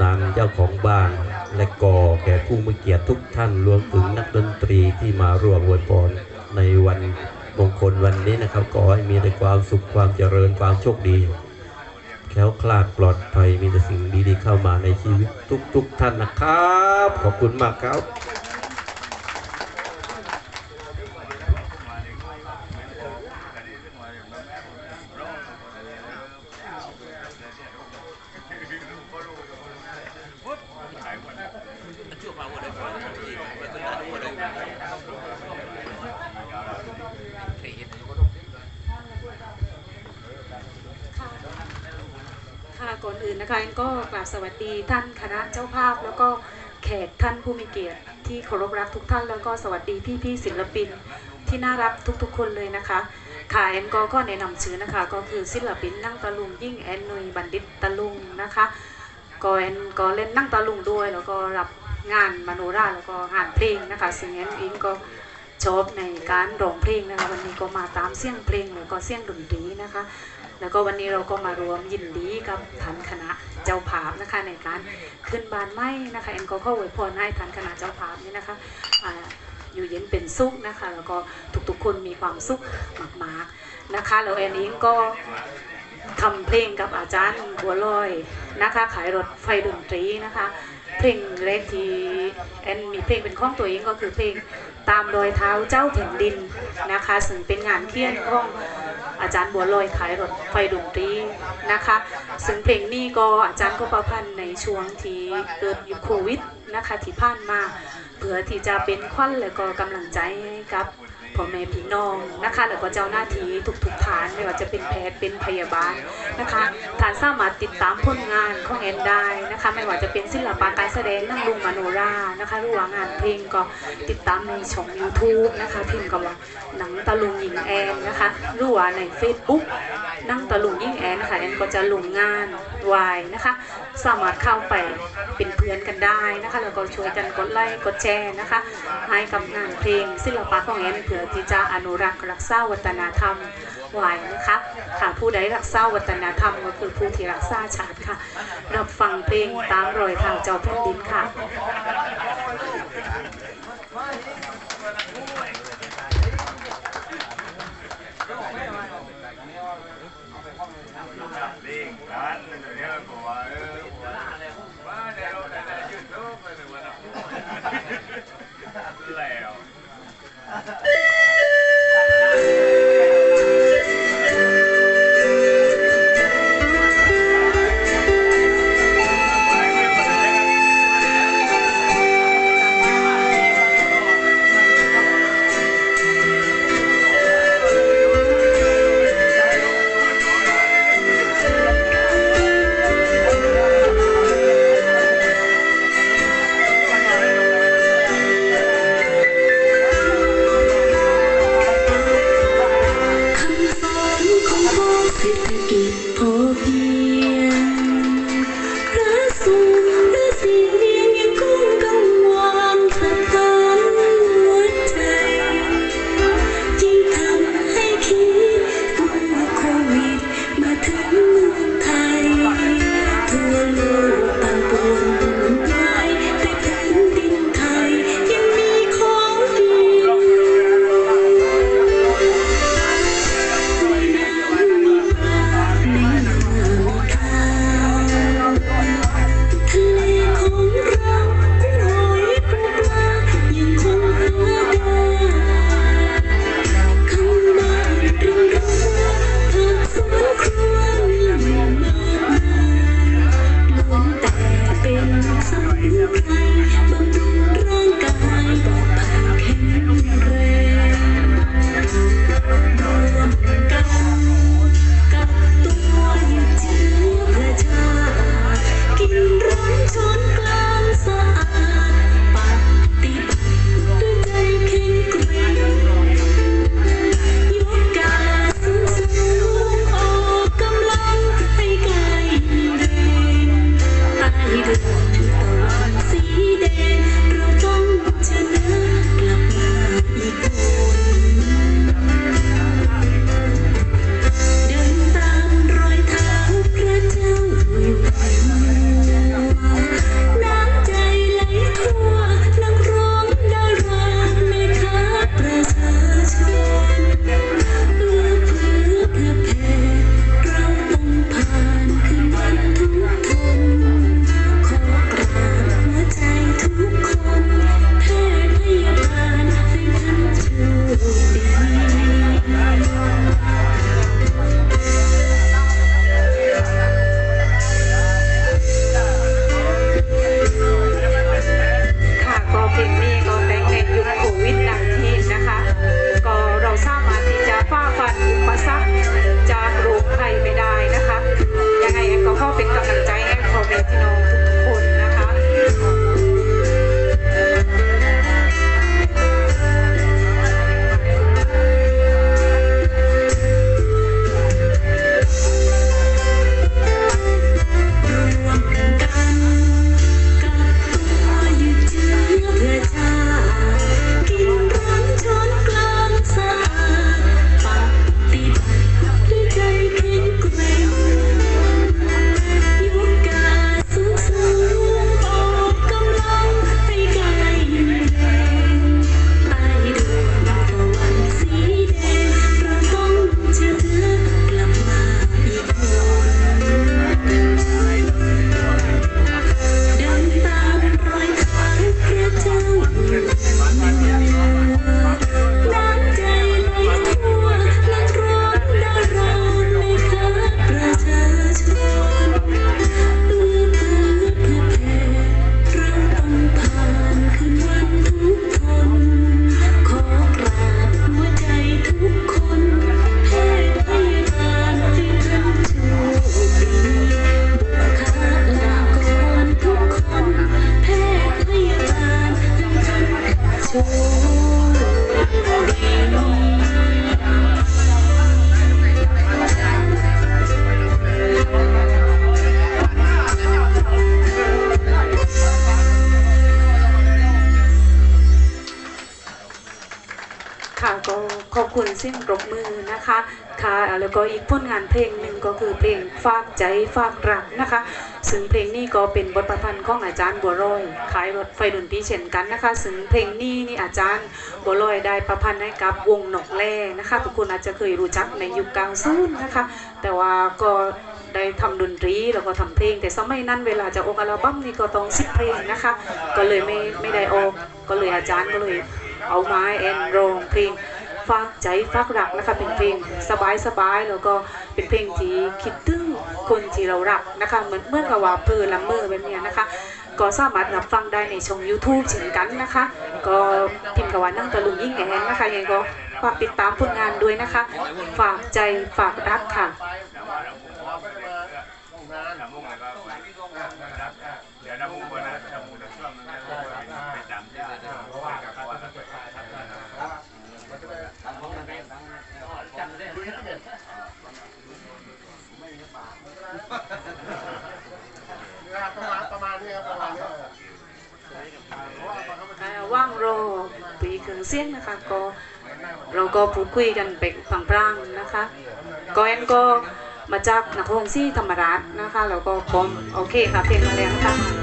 ำนันเจ้าของบ้าน และก่อแก่ผู้มีเกียรติทุกท่านรวมถึงนักดนตรีที่มาร่วมอวยพรในวันมงคลวันนี้นะครับขอให้มีแต่ความสุขความเจริญความโชคดี แค้วคลาดปลอดภัยมีแต่สิ่งดีๆเข้ามาในชีวิตทุก ๆ ท่านนะครับ ขอบคุณมากครับ นะคะเอ็นก็กราบสวัสดีท่านคณะเจ้าภาพ แล้วก็แขกท่านผู้มีเกียรติ ที่เคารพรักทุกท่าน แล้วก็สวัสดีพี่ๆศิลปินที่น่ารักทุกๆ คนเลยนะคะค่ะเอ็นก็ก็แนะนำชื่อนะคะ ก็คือศิลปินนั่งตะลุงยิ่งแอนนุยบัณฑิตตะลุงนะคะก็เอ็นก็เล่นนั่งตะลุงด้วย แล้วก็รับงานมโนราแล้วก็งานเพลงนะคะซึ่งเอ็นเองก็ชอบในการร้องเพลงนะคะวันนี้ก็มาตามเสียงเพลงแล้วก็เสียงดนตรีนะคะ แล้วก็วันนี้เราก็มารวมยินดีกับท่านคณะเจ้าภาพนะคะในการขึ้นบานไม้นะคะเอ็นก็เข้าอวยพรให้ท่านคณะเจ้าภาพนี่นะคะออยู่เย็นเป็นสุขนะคะ แล้วก็ทุกๆคนมีความสุขมากๆนะคะแล้วแอนเองก็ทำเพลงกับอาจารย์บัวลอยนะคะ ขายรถไฟดนตรีนะคะ เพลงแรกที่แอนมีเพลงเป็นของตัวเองก็คือเพลงตามรอยเท้าเจ้าแผ่นดินนะคะ ซึ่งเป็นงานเขียนของ อาจารย์บัวลอยขายรถไฟดนตรีนะคะ ซึ่งเพลงนี้ก็อาจารย์ก็ประพันธ์ในช่วงที่เกิดยุคโควิดนะคะที่ผ่านมา เพื่อที่จะเป็นควันและก็กำลังใจให้กับ พ่อแม่พี่น้องนะคะแล้วก็เจ้าหน้าที่ทุกๆฐานไม่ว่าจะเป็นแพทย์เป็นพยาบาลนะคะฐานสามารถติดตามผลงานของแอนได้นะคะ ไม่ว่าจะเป็นศิลปะการแสดงนั่งลุงมโนรานะคะหรือว่างานเพลงก็ติดตามในช่อง YouTube นะคะพิมพ์กับว่าหนังตะลุงหญิงแอนนะคะหรือว่าใน Facebook นั่งตะลุงยิ่งแอนค่ะแอนก็จะลงงานวายนะคะ สามารถเข้าไปเป็น อนกันได้นะคะแล้วก็ช่วยกันกดไลค์กดแชร์นะคะ ให้กับงานเพลงศิลปะของแอนเพื่อที่จะอนุรักษ์รักษาวัฒนธรรมไว้นะคะค่ะผู้ใดรักษาวัฒนธรรมก็คือผู้ที่รักษาชาติค่ะรับฟังเพลงตามรอยเท้าเจ้าแผ่นดินค่ะ สียงปรบมือนะคะค่ะแล้วก็อีกผลงานเพลงหนึ่งก็คือเพลงฝากใจฝากรักนะคะ ซึ่งเพลงนี้ก็เป็นบทประพันธ์ของอาจารย์บัวลอยขายรถไฟดนตรีเช่นกันนะคะ ซึ่งเพลงนี้นี่อาจารย์บัวลอยได้ประพันธ์ให้กับวงหนกแร่นะคะ ทุกคนอาจจะเคยรู้จักในยุคกลางซูนนะคะ แต่ว่าก็ได้ทำดนตรีแล้วก็ทำเพลง แต่สมัยนั้นเวลาจะออกอัลบั้มนี่ก็ต้องสิบเพลงนะคะ ก็เลยไม่ไม่ได้ออกก็เลยอาจารย์ก็เลย เอาไม้แอนโรงเพลงฝากใจฝากรักนะคะเป็นเพลงสบายสบายๆแล้วก็เป็นเพลงที่คิดถึงคนที่เรารักนะคะเหมือนเมื่อกับว่าเพลละเมอแบบนี้นะคะก็สามารถรับฟังได้ในช่อง YouTube เช่นกันนะคะ ก็พิมพ์กับว่านั่งตะลุงยิ่งแอนนะคะยังก็ฝากติดตามผลงานด้วยนะคะ ฝากใจฝากรักค่ะ ปีเครื่งเสียงนะคะก็เราก็พูดคุยกันไปพลางนะคะก็แอนก็มาจากนครศรีธรรมราชนะคะแล้วก็พร้อมโอเคค่ะเพลงมาแล้วนะคะ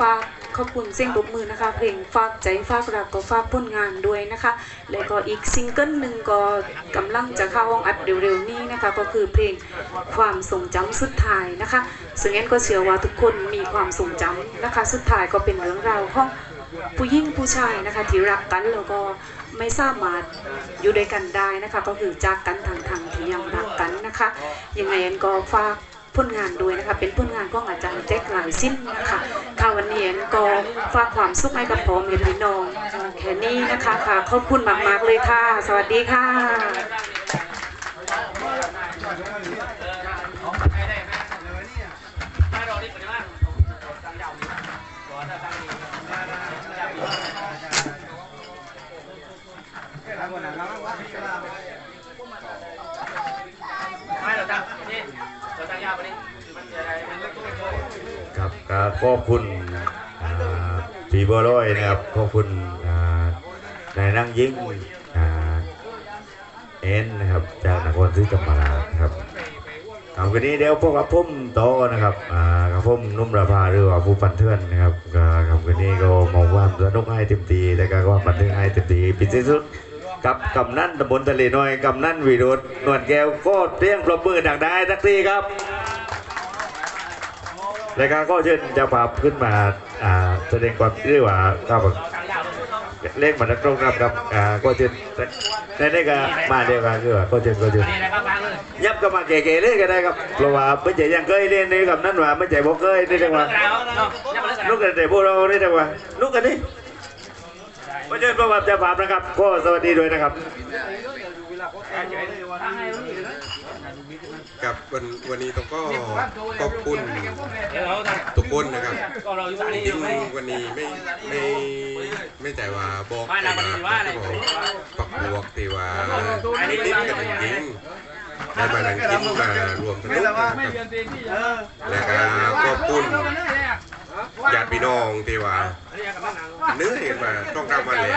ฝากขอบคุณเสียงปรบมือนะคะ เพลงฝากใจฝากรักก็ฝากผลงานด้วยนะคะ แล้วก็อีกซิงเกิลหนึ่งก็กำลังจะเข้าห้องอัดเร็วๆนี้นะคะ ก็คือเพลงความทรงจำสุดท้ายนะคะ ซึ่งแอนก็เชื่อว่าทุกคนมีความทรงจำนะคะ สุดท้ายก็เป็นเรื่องราวของผู้หญิงผู้ชายนะคะที่รักกันแล้วก็ไม่สามารถอยู่ด้วยกันได้นะคะ ก็คือจากกันทางทางที่ยังรักกันนะคะ ยังไงแอนก็ฝาก ผลงานด้วยนะคะ เป็นผลงานของอาจารย์แจ็คหลายสิ้นนะคะค่ะวันนี้แอนก็ฝากความสุขให้กับพ่อแม่พี่น้องแค่นี้นะคะค่ะขอบคุณมากๆเลยค่ะ สวัสดีค่ะ ครับขอบคุณอ่าพี่บัวลอยนะครับขอบคุณนายนั่งยิ่งเอ็นนะครับจากนครศรีธรรมราชครับคำกันนี้เดี๋ยวพวกกับผมโตนะครับกับผมนุ่มระพาหรือว่าผู้ปันเทือนนะครับก็คำกันนี้ก็มองว่าสนุกให้เต็มทีแล้วก็ความบันเทิงให้เต็มทีปิดที่สุดกับกำนันตำบลทะเลน้อยกำนันวิโรจน์นวลแก้วก็เตี้ยงปรบมือดังได้ทักทีครับ รายการก็เชิญจะพาขึ้นมาแสดงความเรียกว่าข้าวเล่นมานักร้องครับครับก็เชิญในนี้ก็มาเดียวกันคือว่าก็เชิญก็เชิญยับก็มาเก๋ๆเล่นก็ได้ครับเพราะว่าไม่ใช่ยังเคยเล่นนี่กับนั่นว่าไม่ใช่บอกเคยนี่จังว่าลูกกันแต่พวกเรานี่จังว่าลูกกันนี่ก็เชิญประวัติจะพาพนะครับก็สวัสดีด้วยนะครับ ครับวันวันนี้ต้องก็ขอบคุณทุกคนนะครับจริงๆวันนี้ไม่ไม่ไม่แต่ว่าบอกแต่ว่าที่บอกปักบวกที่ว่าดิ้นกันจริงๆได้มานั่งกินมารวมสนุกนะครับแล้วก็ขอบคุณญาติพี่น้องที่ว่าเหนื่อยมาต้องกลางวันเลย